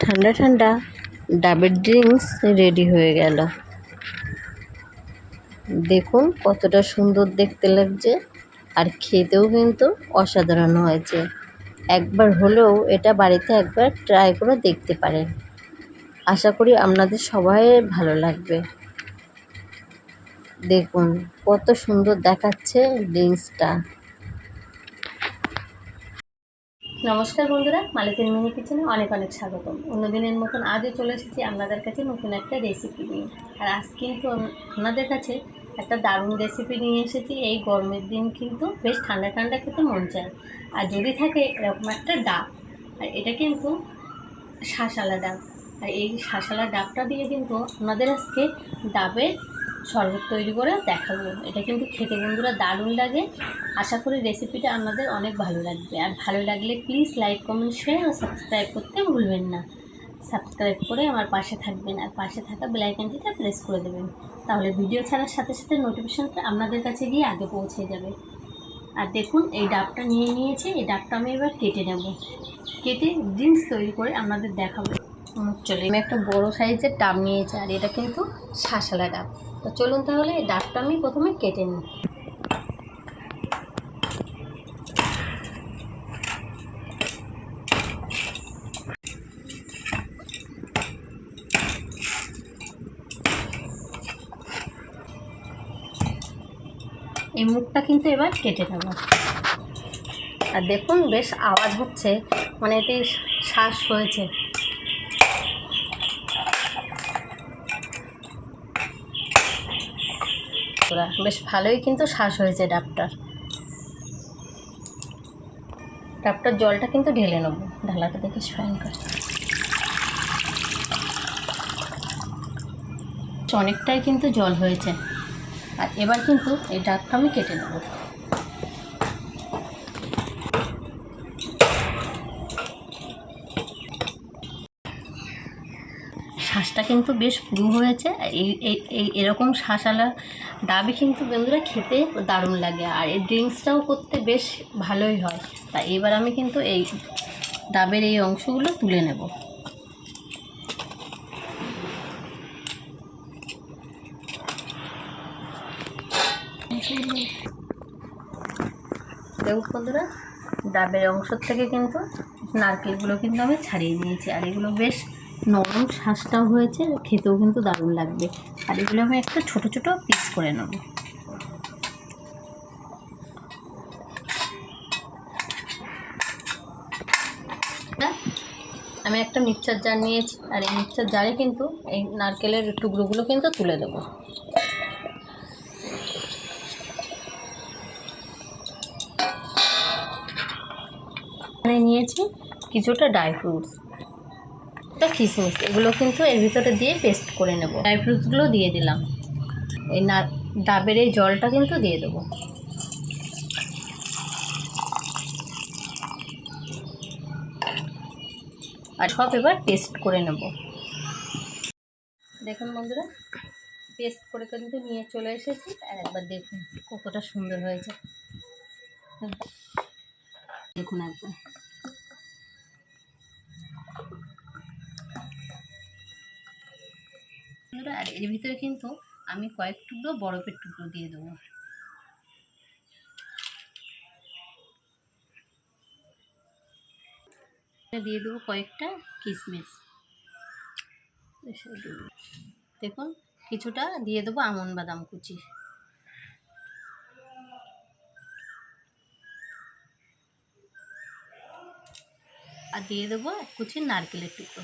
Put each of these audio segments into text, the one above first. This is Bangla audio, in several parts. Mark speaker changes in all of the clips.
Speaker 1: ঠান্ডা ঠান্ডা। ডাবের ড্রিঙ্কস রেডি হয়ে গেল। দেখুন কতটা সুন্দর দেখতে লাগছে। আর খেতেও কিন্তু অসাধারণ হয়েছে। একবার হলেও এটা বাড়িতে একবার ট্রাই করে দেখতে পারেন। আশা করি আপনাদের সবাই ভালো লাগবে। দেখুন কত সুন্দর দেখাচ্ছে ড্রিঙ্কসটা
Speaker 2: নমস্কার বন্ধুরা মালিকের মিনি কিচেনে অনেক অনেক স্বাগতম। অন্যদিনের মতন আজও চলে এসেছি আপনাদের কাছে নতুন একটা রেসিপি নিয়ে। আর আজ কিন্তু আপনাদের কাছে একটা দারুণ রেসিপি নিয়ে এসেছি। এই গরমের দিন কিন্তু বেশ ঠান্ডা ঠান্ডা খেতে মন চায়। আর যদি থাকে এরকম একটা ডাব, আর এটা কিন্তু শাঁসালা ডাব। আর এই শাঁসালা ডাবটা দিয়ে কিন্তু আপনাদের আজকে ডাবের শরবত তৈরি করে দেখাবো। এটা কিন্তু খেতে বন্ধুরা দারুণ লাগে। আশা করি রেসিপিটা আপনাদের অনেক ভালো লাগবে। আর ভালো লাগলে প্লিজ লাইক কমেন্ট শেয়ার আর সাবস্ক্রাইব করতে ভুলবেন না। সাবস্ক্রাইব করে আমার পাশে থাকবেন আর পাশে থাকা বেলাইকানটিটা প্রেস করে দেবেন। তাহলে ভিডিও ছাড়ার সাথে সাথে নোটিফিকেশানটা আপনাদের কাছে গিয়ে আগে পৌঁছে যাবে। আর দেখুন, এই ডাবটা নিয়ে নিয়েছি। এই ডাবটা আমি এবার কেটে নেব। কেটে ড্রিঙ্কস তৈরি করে আপনাদের দেখাবো। চলে, আমি একটা বড় সাইজের ডাব নিয়েছি আর এটা কিন্তু শাঁসালা ডাব। তো চলুন তাহলে এই ডাবটা আমি প্রথমে কেটে নিই। এই মুখটা কিন্তু এবার কেটে নেব। আর দেখুন বেশ আওয়াজ হচ্ছে মানে এতে শ্বাস হয়েছে। বন্ধুরা, বেশ ভালোই কিন্তু শ্বাস হয়েছে ডাবটার। ডাবটার জলটা কিন্তু ঢেলে নেব। ঢালাতে দেখে ফাইন করে। অনেকটাই কিন্তু জল হয়েছে। আর এবার কিন্তু এই ডাবটা আমি কেটে নেব। শ্বাসটা কিন্তু বেশ পুরু হয়েছে। এই এরকম শ্বাসালা ডাবে কিন্তু বন্ধুরা খেতে দারুণ লাগে আর এই ড্রিঙ্কসটাও করতে বেশ ভালোই হয়। তাই এবার আমি কিন্তু এই ডাবের এই অংশগুলো তুলে নেব। বন্ধুরা ডাবের অংশ থেকে কিন্তু নারকেলগুলো কিন্তু আমি ছাড়িয়ে নিয়েছি। আর এগুলো বেশ নরম শ্বাসটাও হয়েছে, খেতেও কিন্তু দারুণ লাগবে। আর এগুলো আমি একটা ছোট ছোট পিস করে নেব। আমি একটা মিক্সচার জার নিয়েছি, আর এই মিক্সার জারে কিন্তু এই নারকেলের টুকরোগুলো কিন্তু তুলে দেবো। নিয়েছি কিছুটা ড্রাই ফ্রুটস একটা কিশমিশ এগুলো কিন্তু এর ভিতরে দিয়ে পেস্ট করে নেব। ড্রাই ফ্রুটসগুলো দিয়ে দিলাম। এই না, ডাবের এই জলটা কিন্তু দিয়ে দেবো। আর সব এবার পেস্ট করে নেব। দেখুন বন্ধুরা পেস্ট করে কিন্তু নিয়ে চলে এসেছি। আর একবার দেখুন কতটা সুন্দর হয়েছে। দেখুন একবার। আর এর ভিতরে কিন্তু আমি কয়েক টুকরো বরফের টুকরো দিয়ে দেবো। দিয়ে দেবো কয়েকটা কিশমিশ দেখুন, কিছুটা দিয়ে দেবো আমন বাদাম কুচি। আর দিয়ে দেবো এক কুচি নারকেলের টুকরো।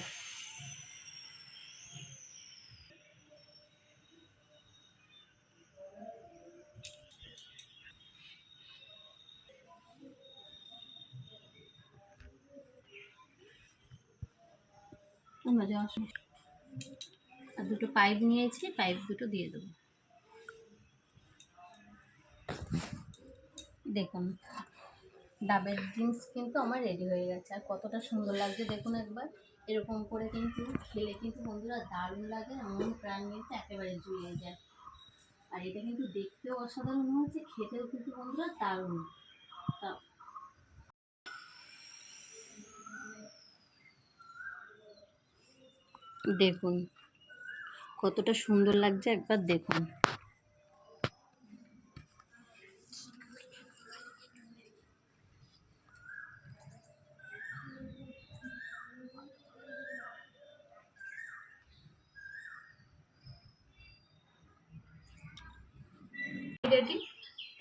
Speaker 2: মজা আসে। আর দুটো পাইপ নিয়েছি, পাইপ দুটো দিয়ে দেবো। দেখুন, ডাবের ড্রিঙ্কস কিন্তু আমার রেডি হয়ে গেছে। আর কতটা সুন্দর লাগছে দেখুন একবার। এরকম করে কিন্তু খেলে কিন্তু বন্ধুরা দারুণ লাগে। এমন প্রাণ কিন্তু একেবারে জুড়িয়ে যায়। আর এটা কিন্তু দেখতেও অসাধারণ হয়েছে খেতেও কিন্তু বন্ধুরা দারুণ। তা
Speaker 1: দেখুন। কতটা সুন্দর লাগছে, একবার দেখুন।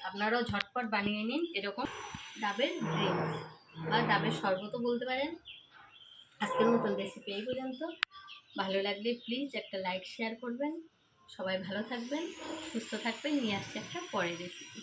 Speaker 2: আপনারাও ঝটপট বানিয়ে নিন এরকম ডাবের ড্রিঙ্কস বা ডাবের শরবতও বলতে পারেন। আজকের মতন রেসিপি এই পর্যন্ত। ভালো লাগলে প্লিজ একটা লাইক শেয়ার করবেন। সবাই ভালো থাকবেন, সুস্থ থাকবেন। নিয়ে আসছে একটা পরের রেসিপি